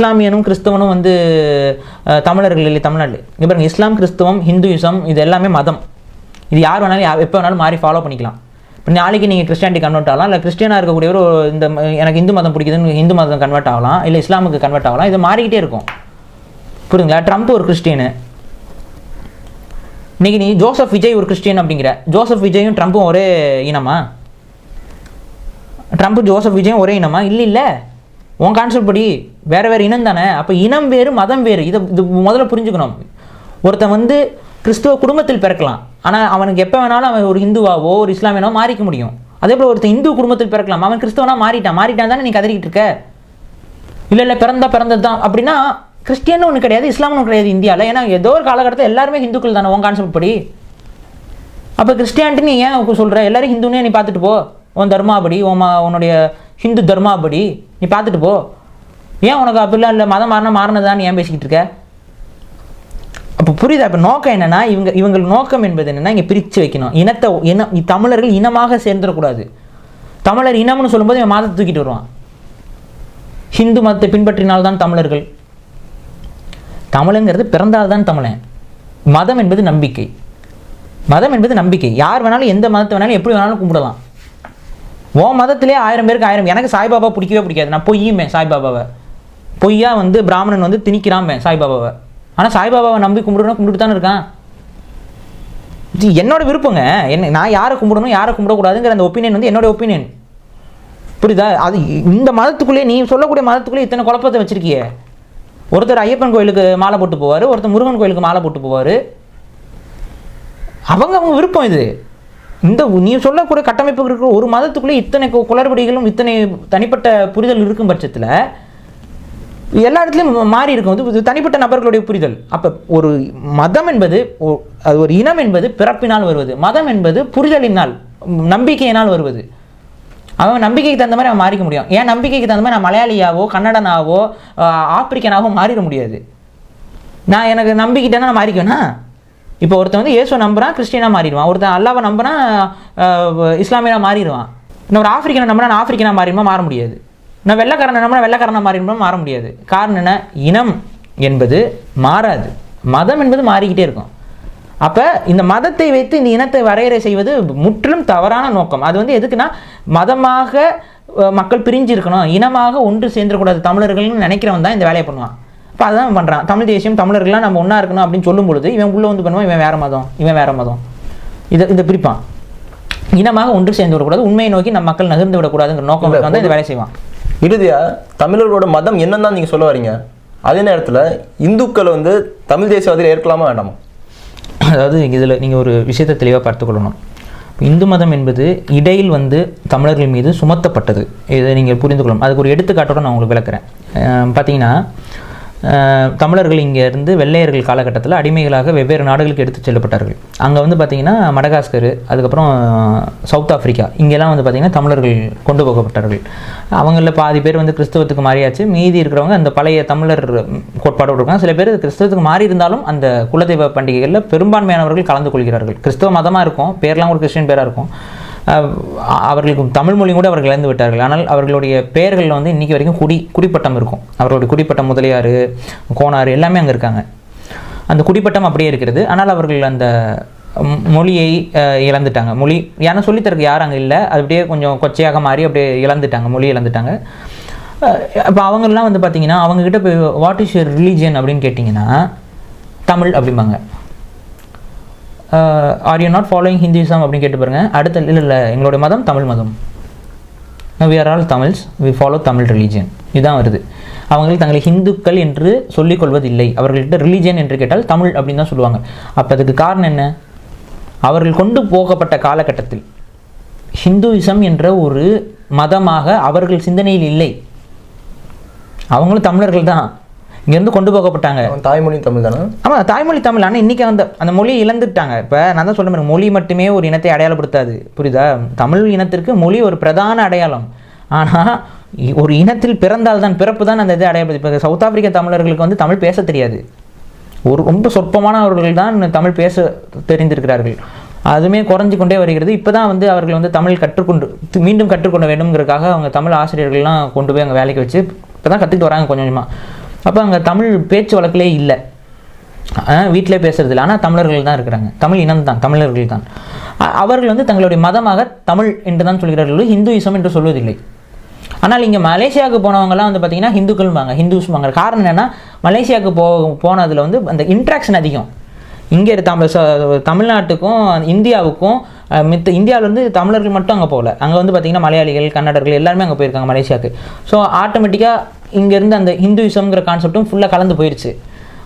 இஸ்லாமியனும் கிறிஸ்தவனும் வந்து தமிழர்கள் இல்லை தமிழ்நாடு. இங்கே பாருங்க இஸ்லாம் கிறிஸ்தவம் ஹிந்துயிசம் இது எல்லாமே மதம். இது யார் வேணாலும் எப்போ வேணாலும் மாறி ஃபாலோ பண்ணிக்கலாம். இப்போ நாளைக்கு நீங்கள் கிறிஸ்டியானிட்டி கன்வெர்ட் ஆகலாம் இல்லை கிறிஸ்டியனாக இருக்கக்கூடிய ஒரு இந்த எனக்கு இந்து மதம் பிடிக்குதுன்னு இந்து மதம் கன்வெர்ட் ஆகலாம் இல்லை இஸ்லாமுக்கு கன்வெர்ட் ஆகலாம் இது மாறிக்கிட்டே இருக்கும். புரியுதுங்களா? ட்ரம்ப் ஒரு கிறிஸ்டியனு இன்னைக்கு நீ ஜோசப் விஜய் ஒரு கிறிஸ்டியன் அப்படிங்கிற. ஜோசப் விஜயும் ட்ரம்ப்பும் ஒரே இனமா? ட்ரம்ப் ஜோசப் விஜயும் ஒரே இனமா? இல்லை இல்லை. உன் கான்செப்ட் படி வேறு வேறு இனம் தானே? அப்போ இனம் வேறு மதம் வேறு. இதை இது முதல்ல புரிஞ்சுக்கணும். ஒருத்தன் வந்து கிறிஸ்துவ குடும்பத்தில் பிறக்கலாம். ஆனால் அவனுக்கு எப்போ வேணாலும் அவன் ஒரு இந்துவாவோ ஒரு இஸ்லாமியனோ மாறிக்க முடியும். அதே போல் ஒருத்தன் இந்து குடும்பத்தில் பிறக்கலாம். அவன் கிறிஸ்தவனா மாறிட்டான். மாறிட்டான் தானே நீ கதறிக்கிட்டு இருக்க? இல்லை இல்லை பிறந்தா பிறந்தது தான் அப்படின்னா கிறிஸ்டியன் ஒன்று கிடையாது இஸ்லாம்னு ஒன்று கிடையாது இந்தியாவில் ஏன்னா ஏதோ ஒரு காலகட்டத்தில் எல்லாருமே ஹிந்துக்கள் தானே உன் கான்செப்ட் படி. அப்போ கிறிஸ்டியான்ட்டு நீ ஏன் சொல்கிற எல்லாரும் ஹிந்துனே நீ பார்த்துட்டு போ. உன் தர்மாபடி உன் உன்னுடைய ஹிந்து தர்மாபடி நீ பார்த்துட்டு போ. ஏன் உனக்கு அப்படிலாம் இல்லை? மதம் மாறினா மாறினதான்னு ஏன் பேசிக்கிட்டு இருக்க? அப்போ புரியுதா? இப்போ நோக்கம் என்னென்னா இவங்க இவங்கள் நோக்கம் என்பது என்னென்னா இங்கே பிரித்து வைக்கணும். இனத்தை இனம் தமிழர்கள் இனமாக சேர்ந்துடக்கூடாது. தமிழர் இனம்னு சொல்லும்போது இவன் மதத்தை தூக்கிட்டு வருவான். ஹிந்து மதத்தை பின்பற்றினால்தான் தமிழர்கள். தமிழங்கிறது பிறந்தால்தான் தமிழன். மதம் என்பது நம்பிக்கை. மதம் என்பது நம்பிக்கை. யார் வேணாலும் எந்த மதத்தை வேணாலும் எப்படி வேணாலும் கும்பிடலாம். உன் மதத்திலே ஆயிரம் பேருக்கு ஆயிரம் எனக்கு சாய்பாபா பிடிக்கவே பிடிக்காது. நான் பொய்யுமே சாய்பாபாவை. பொய்யா வந்து பிராமணன் வந்து திணிக்கிறாமே சாய்பாபாவை. ஆனால் சாய்பாபாவை நம்பி கும்பிடுனா கும்பிட்டு தானே இருக்கான்? என்னோட விருப்பங்க. என்ன நான் யாரை கும்பிடணும் யாரை கும்பிடக்கூடாதுங்கிற அந்த ஒப்பீனியன் வந்து என்னோட ஒப்பீனியன் புரியுதா? அது இந்த மதத்துக்குள்ளேயே நீ சொல்லக்கூடிய மதத்துக்குள்ளே இத்தனை குழப்பத்தை வச்சிருக்கியே. ஒருத்தர் ஐயப்பன் கோயிலுக்கு மாலை போட்டு போவார் ஒருத்தர் முருகன் கோயிலுக்கு மாலை போட்டு போவார். அவங்க அவங்க விருப்பம் இது. இந்த நீ சொல்லக்கூடிய கட்டமைப்பு இருக்கிற ஒரு மதத்துக்குள்ளே இத்தனை குளறுபடிகளும் இத்தனை தனிப்பட்ட புரிதல் இருக்கும் பட்சத்தில் எல்லா இடத்துலையும் மாறி இருக்கும். வந்து தனிப்பட்ட நபர்களுடைய புரிதல். அப்போ ஒரு மதம் என்பது ஒ- அது ஒரு இனம் என்பது பிறப்பினால் வருவது. மதம் என்பது புரிதலினால் நம்பிக்கையினால் வருவது. அவன் நம்பிக்கைக்கு தகுந்த மாதிரி அவன் மாறிக்க முடியும். ஏன் நம்பிக்கைக்கு தகுந்த மாதிரி நான் மலையாளியாவோ கன்னடனாவோ ஆப்பிரிக்கனாவோ மாறிட முடியாது? நான் எனக்கு நம்பிக்கிட்டேன்னா நான் மாறிக்குவேனா? இப்போ ஒருத்தன் வந்து இயேசுவை நம்புறான் கிறிஸ்டியனாக மாறிடுவான். ஒருத்தன் அல்லாவை நம்புறான் இஸ்லாமியனாக மாறிடுவான். இன்னும் ஒரு ஆஃப்ரிக்கனை நம்பினா நான் ஆப்பிரிக்கனாக மாறிடுமா? மாற முடியாது. நான் வெள்ளக்காரனை நம்பினா வெள்ளக்காரனை மாறிடுமா? மாற முடியாது. காரணம் என்ன? இனம் என்பது மாறாது. மதம் என்பது மாறிக்கிட்டே இருக்கும். அப்போ இந்த மதத்தை வைத்து இந்த இனத்தை வரையறை செய்வது முற்றிலும் தவறான நோக்கம். அது வந்து எதுக்குன்னா மதமாக மக்கள் பிரிஞ்சு இருக்கணும் இனமாக ஒன்று சேர்ந்துடக்கூடாது. தமிழர்கள்னு நினைக்கிறவன் தான் இந்த வேலையை பண்ணுவான். அப்போ அதான் பண்ணுறான் தமிழ் தேசியம் தமிழர்கள்லாம் நம்ம ஒன்றா இருக்கணும் அப்படின்னு சொல்லும் பொழுது இவன் உள்ளே வந்து பண்ணுவான் இவன் வேற மதம் இவன் வேற மதம். இதை இதை பிரிப்பான். இனமாக ஒன்று சேர்ந்து விடக்கூடாது உண்மையை நோக்கி நம்ம மக்கள் நகர்ந்து விடக்கூடாதுங்கிற நோக்கம் வந்து இந்த வேலையை செய்வான். இறுதியா தமிழர்களோட மதம் என்னன்னு தான் நீங்க சொல்ல வரீங்க? அதே நேரத்துல இந்துக்கள் வந்து தமிழ் தேசியவாதிகள் ஏற்கலாமா வேண்டாமா? அதாவது இதில் நீங்கள் ஒரு விஷயத்தை தெளிவாக பார்த்துக்கொள்ளணும் இந்து மதம் என்பது இடையில் வந்து தமிழர்கள் மீது சுமத்தப்பட்டது. இதை நீங்கள் புரிந்து கொள்ளணும். அதுக்கு ஒரு எடுத்துக்காட்டோட நான் உங்களுக்கு விளக்குறேன். பார்த்தீங்கன்னா தமிழர்கள் இங்கேருந்து வெள்ளையர்கள் காலகட்டத்தில் அடிமைகளாக வெவ்வேறு நாடுகளுக்கு எடுத்து செல்லப்பட்டார்கள். அங்கே வந்து பார்த்தீங்கன்னா மடகாஸ்கர் அதுக்கப்புறம் சவுத் ஆஃப்ரிக்கா இங்கெல்லாம் வந்து பார்த்திங்கன்னா தமிழர்கள் கொண்டு போகப்பட்டார்கள். அவங்களில் பாதி பேர் வந்து கிறிஸ்தவத்துக்கு மாறியாச்சு. மீதி இருக்கிறவங்க அந்த பழைய தமிழர் கோட்பாடோடு இருக்காங்க. சில பேர் கிறிஸ்தவத்துக்கு மாறி இருந்தாலும் அந்த குலதெய்வ பண்டிகைகளில் பெரும்பான்மையானவர்கள் கலந்து கொள்கிறார்கள். கிறிஸ்தவ மதமாக இருக்கும். பேர்லாம் ஒரு கிறிஸ்டின் பேராக இருக்கும். அவர்களுக்கு தமிழ் மொழி கூட அவர்கள் இழந்து விட்டார்கள். ஆனால் அவர்களுடைய பெயர்களில் வந்து இன்றைக்கி வரைக்கும் குடி குடிப்பட்டம் இருக்கும். அவர்களுடைய குடிப்பட்டம் முதலியார் கோனார் எல்லாமே அங்கே இருக்காங்க. அந்த குடிப்பட்டம் அப்படியே இருக்கிறது. ஆனால் அவர்கள் அந்த மொழியை இழந்துட்டாங்க. மொழி ஏன்னா சொல்லித்தரக்கு யாரும் அங்கே இல்லை. அது அப்படியே கொஞ்சம் கொச்சையாக மாறி அப்படியே இழந்துட்டாங்க. மொழி இழந்துட்டாங்க. இப்போ அவங்கெல்லாம் வந்து பார்த்தீங்கன்னா அவங்கக்கிட்ட இப்போ வாட் இஸ் யுவர் ரிலீஜியன் அப்படின்னு கேட்டிங்கன்னா தமிழ் அப்படிம்பாங்க. Are you not following Hinduism அப்படின்னு கேட்டு பாருங்கள் அடுத்த இல்லை இல்லை எங்களுடைய மதம் தமிழ் மதம். We are all Tamils we follow Tamil religion இதுதான் வருது. அவர்கள் தங்களை ஹிந்துக்கள் என்று சொல்லிக்கொள்வதில்லை அவர்கள்ட்ட ரிலீஜியன் என்று கேட்டால் தமிழ் அப்படின்னு தான் சொல்லுவாங்க. அப்போ அதுக்கு காரணம் என்ன? அவர்கள் கொண்டு போகப்பட்ட காலகட்டத்தில் ஹிந்துவிசம் என்ற ஒரு மதமாக அவர்கள் சிந்தனையில் இல்லை. அவங்களும் தமிழர்கள் தான். இங்கேருந்து கொண்டு போகப்பட்டாங்க. தாய்மொழி தமிழ் தானே? ஆமாம் தாய்மொழி தமிழ். ஆனால் இன்றைக்கி அந்த அந்த மொழியை இழந்துட்டாங்க. இப்போ நான் தான் சொல்ல மொழி மட்டுமே ஒரு இனத்தை அடையாளப்படுத்தாது. புரியுதா? தமிழ் இனத்திற்கு மொழி ஒரு பிரதான அடையாளம். ஆனால் ஒரு இனத்தில் பிறந்தால் தான் பிறப்பு தான் அந்த இது அடையாளப்படுது இப்போ சவுத் ஆப்பிரிக்க தமிழர்களுக்கு வந்து தமிழ் பேச தெரியாது. ஒரு ரொம்ப சொற்பமானவர்கள் தான் தமிழ் பேச தெரிந்திருக்கிறார்கள். அதுவுமே குறைஞ்சு கொண்டே வருகிறது. இப்போ தான் வந்து அவர்கள் வந்து தமிழ் கற்றுக்கொண்டு மீண்டும் கற்றுக்கொள்ள வேண்டும்ங்கிறதுக்காக அவங்க தமிழ் ஆசிரியர்கள்லாம் கொண்டு போய் அங்கே வேலைக்கு வச்சு இப்போ தான் கற்றுக்கிட்டு வராங்க கொஞ்சம் கொஞ்சமாக அப்போ அங்கே தமிழ் பேச்சு வழக்கிலே இல்லை. வீட்டிலே பேசுகிறது இல்லை. ஆனால் தமிழர்கள் தான் இருக்கிறாங்க. தமிழ் இனம் தான் தமிழர்கள் தான். அவர்கள் வந்து தங்களுடைய மதமாக தமிழ் என்று தான் சொல்கிறார்கள் ஹிந்துயிசம் என்று சொல்வதில்லை. ஆனால் இங்கே மலேசியாவுக்கு போனவங்கலாம் வந்து பார்த்தீங்கன்னா ஹிந்துக்கள்வாங்க ஹிந்துஸ்வாங்க காரணம் என்னென்னா மலேசியாவுக்கு போ போனதில் வந்து அந்த இன்ட்ராக்ஷன் அதிகம். இங்கே தமிழ் தமிழ்நாட்டுக்கும் இந்தியாவுக்கும் மித்த இந்தியாவிலேருந்து தமிழர்கள் மட்டும் அங்கே போகல. அங்கே வந்து பார்த்திங்கன்னா மலையாளிகள் கன்னடர்கள் எல்லாருமே அங்கே போயிருக்காங்க மலேசியாவுக்கு. ஸோ ஆட்டோமேட்டிக்காக இங்கேருந்து அந்த ஹிந்துயிசம்ங்கிற கான்செப்டும் ஃபுல்லாக கலந்து போயிடுச்சு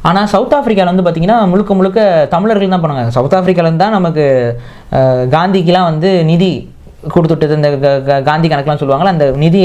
ஆனால் சவுத் ஆஃப்ரிக்காவில் வந்து பார்த்திங்கன்னா முழுக்க முழுக்க தமிழர்கள் தான் போனாங்க சவுத் ஆஃப்ரிக்காவிலேருந்து தான் நமக்கு காந்திக்கெலாம் வந்து நிதி கொடுத்துட்டு இந்த க- காந்தி கணக்கெலாம் சொல்லுவாங்கல்ல அந்த நிதி